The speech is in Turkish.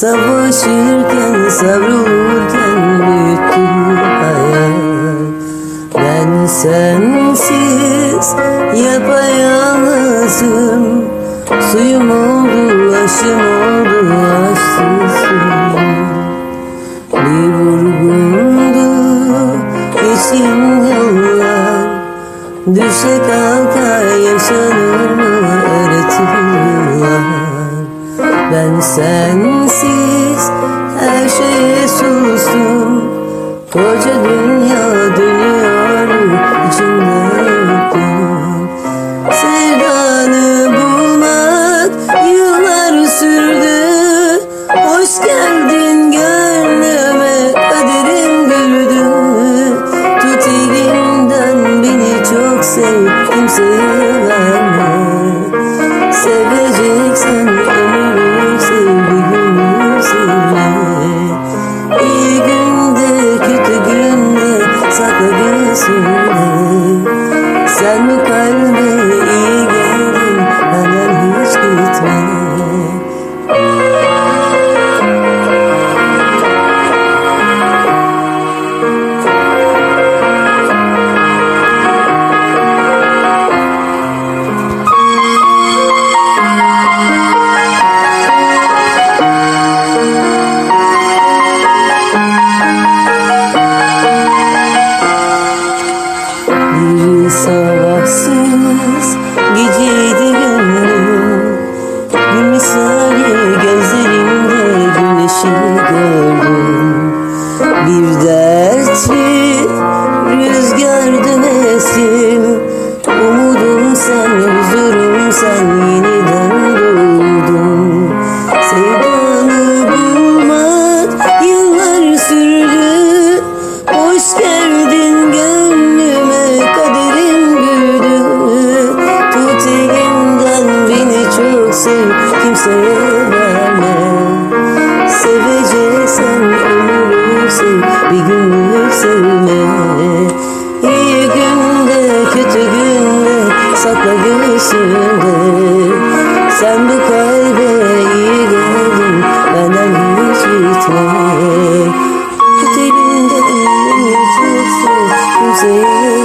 Savaşırken savrulurken büyüttü hayat Ben sensiz yapayalnızım. Suyum oldu, aşım oldu, aşksızım Bir vurgundu geçin yollar Düşe kalka yaşanır mı Ben sensiz her şeye sustum. Koca dünya dönüyor göğsünde Sen bu aşık oldum Bir dertli rüzgar dönesin Umudum sen, huzurum sen yeniden buldum Sevdanı bulmak yıllar sürdü. Hoş geldin gönlüme kaderim güldü. Tut elimden beni çok sev kimseye Sakla Sen bu kalbe iyi geldin Benden hiç gitme Git elinden elini tutsun Kimseye